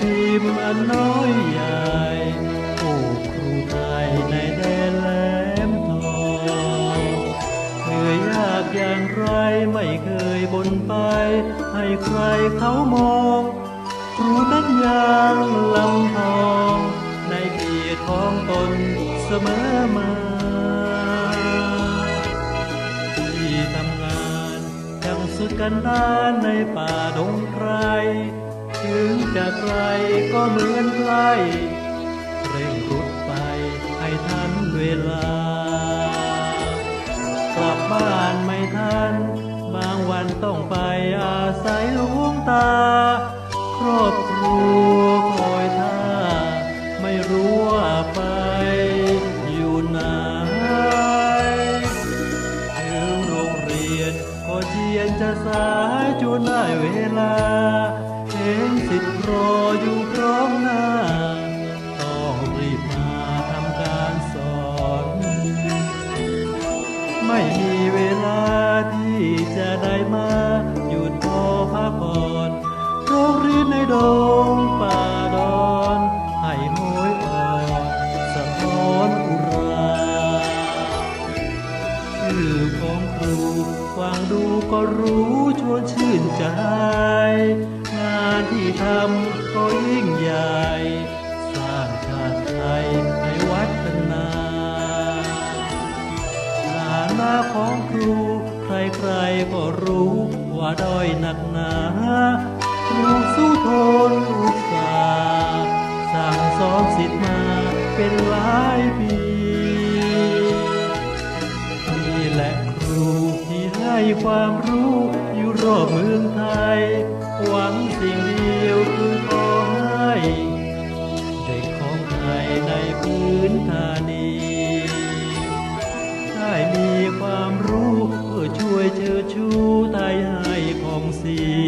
พิมพ์อันน้อยใหญ่ โอ้ครูไทยในแดนแหลมทองเหนื่อยยากอย่างไรไม่เคยบนไป ให้ใครเขามอง ครูนั้นยางลำทอง ในเกียทองตนเสมอมาที่ทำงานยังสุดกันด้านในป่าดงใคร ถึงจะไกลก็เหมือนใกล้เร่งรุดไปให้ทันเวลา กลับบ้านไม่ทัน บางวันต้องไปอาศัยลวงตา ครอบครัวคอยท่า ไม่รู้ว่าไปอยู่ไหนถึงโรงเรียนก็เชียนจะสายจนได้เวลา งสิทธิ์รออยู่พร้อมหน้า ต้องรีบมาทำการสอน ไม่มีเวลาที่จะได้มา หยุดพอพักผ่อนโรงเรียนในดง ของครูฟังดูก็รู้ชวนชื่นใจ งานที่ทำก็ยิ่งใหญ่ สร้างชาติไทยให้วัฒนาฐานะของครูใครๆก็รู้ว่าด้อยหนักหนาครูสู้ทนอุตสาห์สั่งสอนสิทธิ์มาเป็นหลายปีนี่แหละ ครูที่ให้ความรู้อยู่รอบเมืองไทย หวังสิ่งเดียวคือขอให้เด็กของไทยในพื้นฐานี ได้มีความรู้เพื่อช่วยเชิดชูไทยให้ผ่องสีครูก็ภูมิใจที่